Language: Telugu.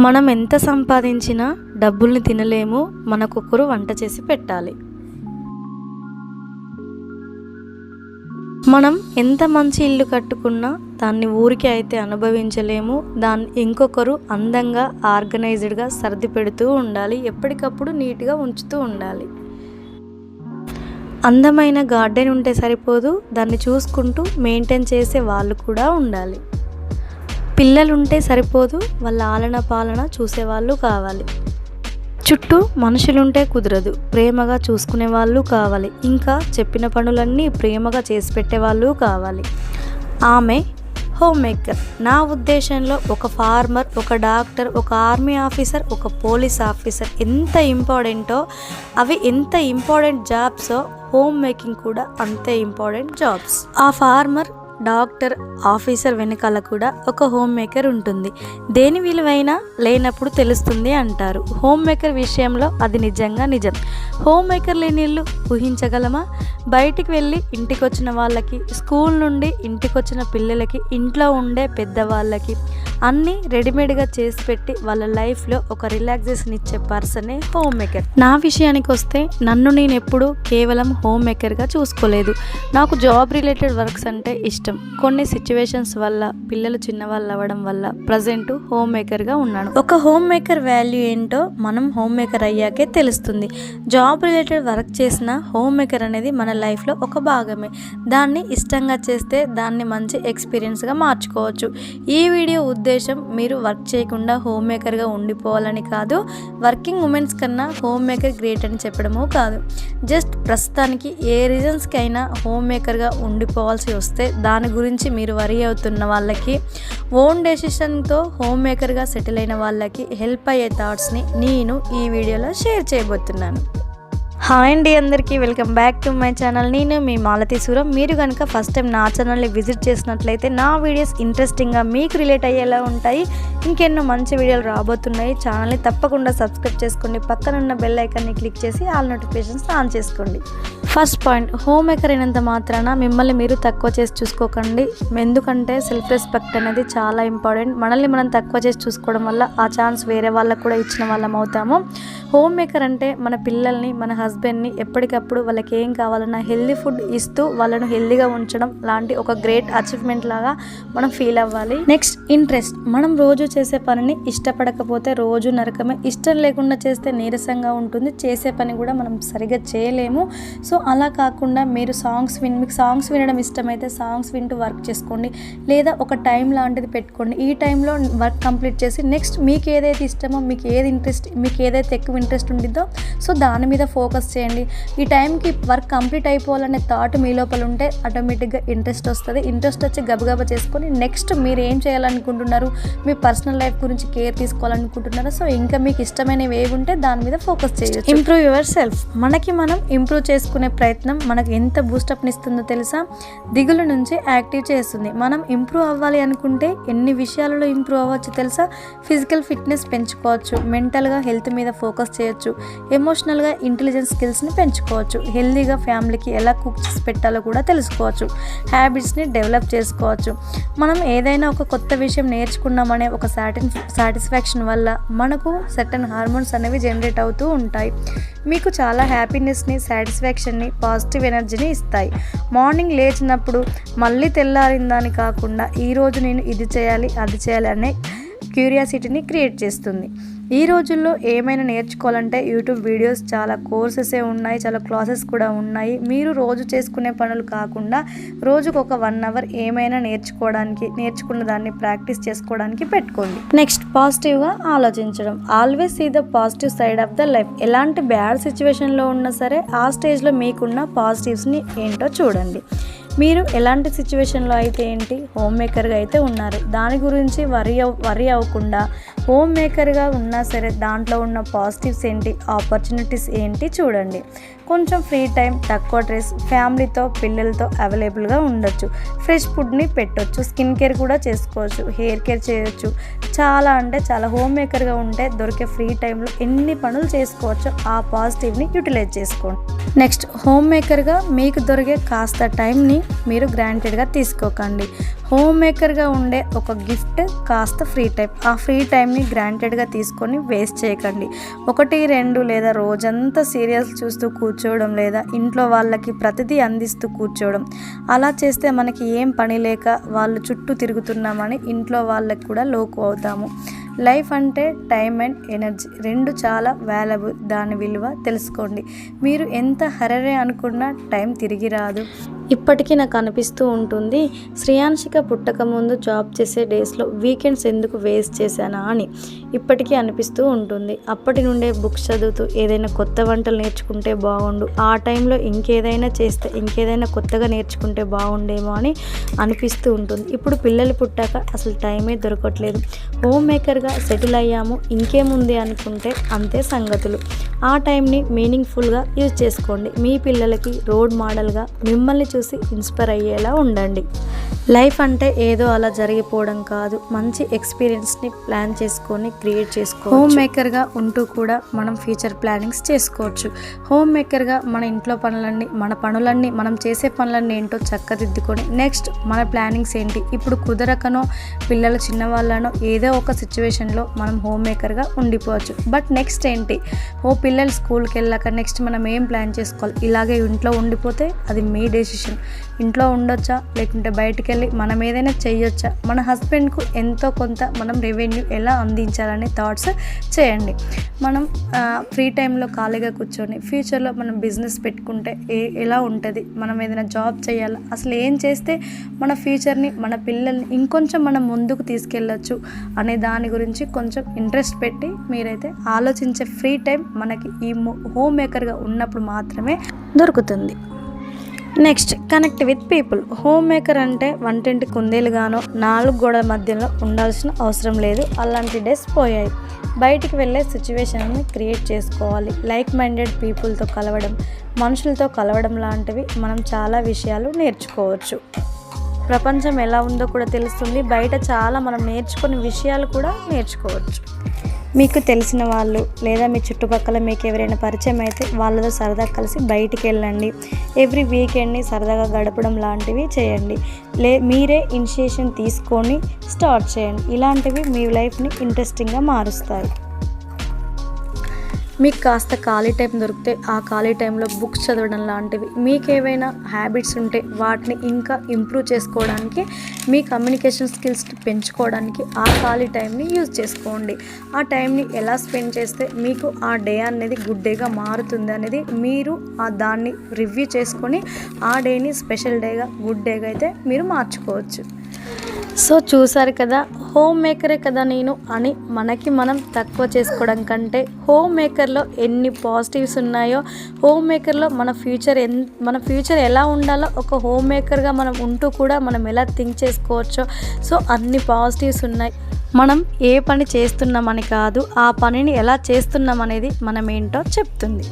మనం ఎంత సంపాదించినా డబ్బుల్ని తినలేము మనకొకరు వంట చేసి పెట్టాలి. మనం ఎంత మంచి ఇల్లు కట్టుకున్నా దాన్ని ఊరికి అయితే అనుభవించలేము దాన్ని ఇంకొకరు అందంగా ఆర్గనైజ్డ్గా సర్ది పెడుతూ ఉండాలి ఎప్పటికప్పుడు నీట్గా ఉంచుతూ ఉండాలి. అందమైన గార్డెన్ ఉంటే సరిపోదు దాన్ని చూసుకుంటూ మెయింటైన్ చేసే వాళ్ళు కూడా ఉండాలి. పిల్లలుంటే సరిపోదు వాళ్ళ ఆలన పాలన చూసేవాళ్ళు కావాలి. చుట్టూ మనుషులుంటే కుదరదు ప్రేమగా చూసుకునే వాళ్ళు కావాలి. ఇంకా చెప్పిన పనులన్నీ ప్రేమగా చేసి పెట్టేవాళ్ళు కావాలి. ఆమె హోమ్ మేకర్. నా ఉద్దేశంలో ఒక ఫార్మర్ ఒక డాక్టర్ ఒక ఆర్మీ ఆఫీసర్ ఒక పోలీస్ ఆఫీసర్ ఎంత ఇంపార్టెంటో అవి ఎంత ఇంపార్టెంట్ జాబ్సో హోమ్ మేకింగ్ కూడా అంతే ఇంపార్టెంట్ జాబ్స్. ఆ ఫార్మర్ డాక్టర్ ఆఫీసర్ వెనకాల కూడా ఒక హోమ్ మేకర్ ఉంటుంది. దేని విలువైనా లేనప్పుడు తెలుస్తుంది అంటారు. హోమ్ మేకర్ విషయంలో అది నిజంగా నిజం. హోమ్ మేకర్ లేని ఇల్లు ఊహించగలమా? బయటికి వెళ్ళి ఇంటికి వచ్చిన వాళ్ళకి స్కూల్ నుండి ఇంటికి వచ్చిన పిల్లలకి ఇంట్లో ఉండే పెద్దవాళ్ళకి అన్నీ రెడీమేడ్గా చేసి పెట్టి వాళ్ళ లైఫ్లో ఒక రిలాక్సేషన్ ఇచ్చే పర్సనే హోమ్ మేకర్. నా విషయానికి వస్తే నన్ను నేను ఎప్పుడూ కేవలం హోమ్ మేకర్గా చూసుకోలేదు. నాకు జాబ్ రిలేటెడ్ వర్క్స్ అంటే ఇష్టం. కొన్ని సిచ్యువేషన్స్ వల్ల పిల్లలు చిన్నవాళ్ళు అవ్వడం వల్ల ప్రజెంట్ హోమ్ మేకర్గా ఉన్నాను. ఒక హోమ్ మేకర్ వాల్యూ ఏంటో మనం హోమ్ మేకర్ అయ్యాకే తెలుస్తుంది. జాబ్ రిలేటెడ్ వర్క్ చేసిన హోమ్ మేకర్ అనేది మన లైఫ్లో ఒక భాగమే. దాన్ని ఇష్టంగా చేస్తే దాన్ని మంచి ఎక్స్పీరియన్స్గా మార్చుకోవచ్చు. ఈ వీడియో ఉద్దేశం మీరు వర్క్ చేయకుండా హోమ్ మేకర్గా ఉండిపోవాలని కాదు వర్కింగ్ ఉమెన్స్ కన్నా హోమ్ మేకర్ గ్రేట్ అని చెప్పడము కాదు. జస్ట్ ప్రస్తుతానికి ఏ రీజన్స్కి అయినా హోమ్ మేకర్గా ఉండిపోవాల్సి వస్తే దా దాని గురించి మీరు వరి అవుతున్న వాళ్ళకి ఓన్ డెసిషన్తో హోమ్ మేకర్గా సెటిల్ అయిన వాళ్ళకి హెల్ప్ అయ్యే థాట్స్ని నేను ఈ వీడియోలో షేర్ చేయబోతున్నాను. హాయ్ అండి అందరికీ welcome back to my channel. నేను మీ మాలతి సూరం. మీరు కనుక ఫస్ట్ టైం నా ఛానల్ని విజిట్ చేసినట్లయితే నా వీడియోస్ ఇంట్రెస్టింగ్గా మీకు రిలేట్ అయ్యేలా ఉంటాయి. ఇంకెన్నో మంచి వీడియోలు రాబోతున్నాయి. ఛానల్ని తప్పకుండా సబ్స్క్రైబ్ చేసుకోండి పక్కనున్న బెల్ ఐకాన్ని క్లిక్ చేసి ఆల్ నోటిఫికేషన్స్ ఆన్ చేసుకోండి. ఫస్ట్ పాయింట్ హోమ్ మేకర్ అయినంత మాత్రాన మిమ్మల్ని మీరు తక్కువ చేసి చూసుకోకండి. ఎందుకంటే సెల్ఫ్ రెస్పెక్ట్ అనేది చాలా ఇంపార్టెంట్. మనల్ని మనం తక్కువ చేసి చూసుకోవడం వల్ల ఆ ఛాన్స్ వేరే వాళ్ళకు కూడా ఇచ్చిన వాళ్ళం అవుతాము. హోమ్ మేకర్ అంటే మన పిల్లల్ని మన హస్బెండ్ హస్బెండ్ని ఎప్పటికప్పుడు వాళ్ళకి ఏం కావాలన్నా హెల్దీ ఫుడ్ ఇస్తూ వాళ్ళను హెల్దీగా ఉంచడం లాంటి ఒక గ్రేట్ అచీవ్మెంట్ లాగా మనం ఫీల్ అవ్వాలి. నెక్స్ట్ ఇంట్రెస్ట్ మనం రోజు చేసే పనిని ఇష్టపడకపోతే రోజు నరకమే. ఇష్టం లేకుండా చేస్తే నీరసంగా ఉంటుంది. చేసే పని కూడా మనం సరిగ్గా చేయలేము. సో అలా కాకుండా మీరు సాంగ్స్ విన్ మీకు సాంగ్స్ వినడం ఇష్టమైతే సాంగ్స్ వింటూ వర్క్ చేసుకోండి. లేదా ఒక టైం లాంటిది పెట్టుకోండి. ఈ టైంలో వర్క్ కంప్లీట్ చేసి నెక్స్ట్ మీకు ఏదైతే ఇష్టమో మీకు ఏది ఇంట్రెస్ట్ మీకు ఏదైతే ఎక్కువ ఇంట్రెస్ట్ ఉండిద్దో సో దాని మీద ఫోకస్ ఫోకస్ చేయండి. ఈ టైంకి వర్క్ కంప్లీట్ అయిపోవాలనే థాట్ మీ లోపల ఉంటే ఆటోమేటిక్గా ఇంట్రెస్ట్ వస్తుంది. ఇంట్రెస్ట్ వచ్చి గబగబా చేసుకొని నెక్స్ట్ మీరు ఏం చేయాలనుకుంటున్నారు? మీ పర్సనల్ లైఫ్ గురించి కేర్ తీసుకోవాలనుకుంటున్నారా? సో ఇంకా మీకు ఇష్టమైనవి ఏవి ఉంటే దాని మీద ఫోకస్ చేయొచ్చు. ఇంప్రూవ్ యువర్ సెల్ఫ్ మనకి మనం ఇంప్రూవ్ చేసుకునే ప్రయత్నం మనకు ఎంత బూస్టప్ని ఇస్తుందో తెలుసా? దిగుల నుంచి యాక్టివ్ చేస్తుంది. మనం ఇంప్రూవ్ అవ్వాలి అనుకుంటే ఎన్ని విషయాలలో ఇంప్రూవ్ అవ్వచ్చు తెలుసా? ఫిజికల్ ఫిట్నెస్ పెంచుకోవచ్చు. మెంటల్గా హెల్త్ మీద ఫోకస్ చేయొచ్చు. ఎమోషనల్గా ఇంటెలిజెన్స్ స్కిల్స్ని పెంచుకోవచ్చు. హెల్తీగా ఫ్యామిలీకి ఎలా కుక్ చేసి పెట్టాలో కూడా తెలుసుకోవచ్చు. హ్యాబిట్స్ని డెవలప్ చేసుకోవచ్చు. మనం ఏదైనా ఒక కొత్త విషయం నేర్చుకున్నామనే ఒక సాటిన్ సాటిస్ఫాక్షన్ వల్ల మనకు సర్టన్ హార్మోన్స్ అనేవి జనరేట్ అవుతూ ఉంటాయి. మీకు చాలా హ్యాపీనెస్ని సాటిస్ఫాక్షన్ని పాజిటివ్ ఎనర్జీని ఇస్తాయి. మార్నింగ్ లేచినప్పుడు మళ్ళీ తెల్లారిందని కాకుండా ఈరోజు నేను ఇది చేయాలి అది చేయాలి అనే క్యూరియాసిటీని క్రియేట్ చేస్తుంది. ఈ రోజుల్లో ఏమైనా నేర్చుకోవాలంటే యూట్యూబ్ వీడియోస్ చాలా కోర్సెసే ఉన్నాయి చాలా క్లాసెస్ కూడా ఉన్నాయి. మీరు రోజు చేసుకునే పనులు కాకుండా రోజుకు ఒక వన్ అవర్ ఏమైనా నేర్చుకోవడానికి నేర్చుకున్న దాన్ని ప్రాక్టీస్ చేసుకోవడానికి పెట్టుకోండి. నెక్స్ట్ పాజిటివ్గా ఆలోచించడం. Always see the positive side of the life. ఎలాంటి బ్యాడ్ సిచ్యువేషన్లో ఉన్నా సరే ఆ స్టేజ్లో మీకున్న పాజిటివ్స్ని ఏంటో చూడండి. మీరు ఎలాంటి సిచ్యువేషన్లో అయితే ఏంటి? హోమ్ మేకర్గా అయితే ఉన్నారు. దాని గురించి వరి అవ్ వరి అవ్వకుండా హోమ్ మేకర్గా ఉన్నా సరే దాంట్లో ఉన్న పాజిటివ్స్ ఏంటి? ఆపర్చునిటీస్ ఏంటి? చూడండి. కొంచెం ఫ్రీ టైం తక్కువ డ్రెస్ ఫ్యామిలీతో పిల్లలతో అవైలబుల్గా ఉండొచ్చు. ఫ్రెష్ ఫుడ్ని పెట్టొచ్చు స్కిన్ కేర్ కూడా చేసుకోవచ్చు హెయిర్ కేర్ చేయొచ్చు. చాలా అంటే చాలా హోమ్ మేకర్గా ఉంటే దొరికే ఫ్రీ టైంలో ఎన్ని పనులు చేసుకోవచ్చో ఆ పాజిటివ్ని యూటిలైజ్ చేసుకోండి. నెక్స్ట్ హోమ్ మేకర్గా మీకు దొరికే కాస్త టైంని మీరు గ్రాంటెడ్గా తీసుకోకండి. హోమ్ మేకర్గా ఉండే ఒక గిఫ్ట్ కాస్త ఫ్రీ టైం ఆ ఫ్రీ టైంని గ్రాంటెడ్గా తీసుకొని వేస్ట్ చేయకండి. ఒకటి రెండు లేదా రోజంతా సీరియల్స్ చూస్తూ కూర్చోవడం లేదా ఇంట్లో వాళ్ళకి ప్రతిదీ అందిస్తూ కూర్చోవడం. అలా చేస్తే మనకి ఏం పని లేక వాళ్ళు చుట్టూ తిరుగుతున్నామని ఇంట్లో వాళ్ళకి కూడా లోకు అవుతాము. లైఫ్ అంటే టైం అండ్ ఎనర్జీ. రెండు చాలా వాల్యబుల్. దాని విలువ తెలుసుకోండి. మీరు ఎంత హరరే అనుకున్నా టైం తిరిగి రాదు. ఇప్పటికీ నాకు అనిపిస్తూ ఉంటుంది శ్రేయాంశిక పుట్టకముందు జాబ్ చేసే డేస్లో వీకెండ్స్ ఎందుకు వేస్ట్ చేశానా అని. ఇప్పటికీ అనిపిస్తూ ఉంటుంది. అప్పటి నుండే బుక్స్ చదువుతూ ఏదైనా కొత్త వంటలు నేర్చుకుంటే బాగుండు. ఆ టైంలో ఇంకేదైనా చేస్తే ఇంకేదైనా కొత్తగా నేర్చుకుంటే బాగుండేమో అని అనిపిస్తూ ఉంటుంది. ఇప్పుడు పిల్లలు పుట్టాక అసలు టైమే దొరకట్లేదు. హోమ్ మేకర్గా సెటిల్ అయ్యాము. ఇంకేముంది అనుకుంటే అంతే సంగతులు. ఆ టైంని మీనింగ్ఫుల్గా యూజ్ చేసుకోండి. మీ పిల్లలకి రోడ్ మోడల్గా మిమ్మల్ని చూసి ఇన్స్పైర్ అయ్యేలా ఉండండి. లైఫ్ అంటే ఏదో అలా జరిగిపోవడం కాదు. మంచి ఎక్స్పీరియన్స్ని ప్లాన్ చేసుకొని క్రియేట్ చేసుకో హోమ్ మేకర్గా ఉంటూ కూడా మనం ఫ్యూచర్ ప్లానింగ్స్ చేసుకోవచ్చు. హోమ్ మేకర్గా మన ఇంట్లో పనులన్నీ మన పనులన్నీ మనం చేసే పనులన్నీ ఏంటో చక్కదిద్దుకొని నెక్స్ట్ మన ప్లానింగ్స్ ఏంటి? ఇప్పుడు కుదరకనో పిల్లలు చిన్నవాళ్ళనో ఏదో ఒక సిచ్యువేషన్లో మనం హోమ్ మేకర్గా ఉండిపోవచ్చు. బట్ నెక్స్ట్ ఏంటి? ఓ పిల్లలు స్కూల్కి వెళ్ళాక నెక్స్ట్ మనం ఏం ప్లాన్ చేసుకోవాలి? ఇలాగే ఇంట్లో ఉండిపోతే అది మీ డెసిషన్. ఇంట్లో ఉండొచ్చా? లేకుంటే బయటికి వెళ్ళి మనం ఏదైనా చేయొచ్చా మన హస్బెండ్కు ఎంతో కొంత మనం రెవెన్యూ ఎలా అందించాలనే థాట్స్ చేయండి. మనం ఫ్రీ టైంలో ఖాళీగా కూర్చొని ఫ్యూచర్లో మనం బిజినెస్ పెట్టుకుంటే ఏ ఎలా ఉంటుంది? మనం ఏదైనా జాబ్ చేయాలా? అసలు ఏం చేస్తే మన ఫ్యూచర్ని మన పిల్లల్ని ఇంకొంచెం మనం ముందుకు తీసుకెళ్ళచ్చు అనే దాని గురించి కొంచెం ఇంట్రెస్ట్ పెట్టి మీరైతే ఆలోచించే ఫ్రీ టైం మనకి ఈ హోమ్ మేకర్గా ఉన్నప్పుడు మాత్రమే దొరుకుతుంది. Next connect with people. Home maker అంటే వంటింటి కుందేలుగానో నాలుగు గోడల మధ్యలో ఉండాల్సిన అవసరం లేదు. అలాంటి డేస్ పోయాయి. బయటికి వెళ్ళే సిచ్యువేషన్ని క్రియేట్ చేసుకోవాలి. లైక్ మైండెడ్ పీపుల్తో కలవడం మనుషులతో కలవడం లాంటివి మనం చాలా విషయాలు నేర్చుకోవచ్చు. ప్రపంచం ఎలా ఉందో కూడా తెలుస్తుంది. బయట చాలా మనం నేర్చుకునే విషయాలు కూడా నేర్చుకోవచ్చు. మీకు తెలిసిన వాళ్ళు లేదా మీ చుట్టుపక్కల మీకు ఎవరైనా పరిచయం అయితే వాళ్ళతో సరదా కలిసి బయటికి వెళ్ళండి. ఎవ్రీ వీకెండ్ని సరదాగా గడపడం లాంటివి చేయండి. లే మీరే ఇనిషియేషన్ తీసుకొని స్టార్ట్ చేయండి. ఇలాంటివి మీ లైఫ్ని ఇంట్రెస్టింగ్గా మారుస్తాయి. మీకు కాస్త ఖాళీ టైం దొరికితే ఆ ఖాళీ టైంలో బుక్స్ చదవడం లాంటివి. మీకు ఏవైనా హ్యాబిట్స్ ఉంటే వాటిని ఇంకా ఇంప్రూవ్ చేసుకోవడానికి మీ కమ్యూనికేషన్ స్కిల్స్ పెంచుకోవడానికి ఆ ఖాళీ టైంని యూజ్ చేసుకోండి. ఆ టైంని ఎలా స్పెండ్ చేస్తే మీకు ఆ డే అనేది గుడ్ డేగా మారుతుంది అనేది మీరు ఆ దాన్ని రివ్యూ చేసుకొని ఆ డేని స్పెషల్ డేగా గుడ్ డేగా అయితే మీరు మార్చుకోవచ్చు. సో చూసారు కదా హోమ్ మేకరే కదా నేను అని మనకి మనం తక్కువ చేసుకోవడం కంటే హోమ్ మేకర్లో ఎన్ని పాజిటివ్స్ ఉన్నాయో హోమ్ మేకర్లో మన ఫ్యూచర్ ఎన్ మన ఫ్యూచర్ ఎలా ఉండాలో ఒక హోమ్ మేకర్గా మనం ఉంటూ కూడా మనం ఎలా థింక్ చేసుకోవచ్చో సో అన్ని పాజిటివ్స్ ఉన్నాయి. మనం ఏ పని చేస్తున్నామని కాదు ఆ పనిని ఎలా చేస్తున్నామనేది మనం ఏంటో చెప్తుంది.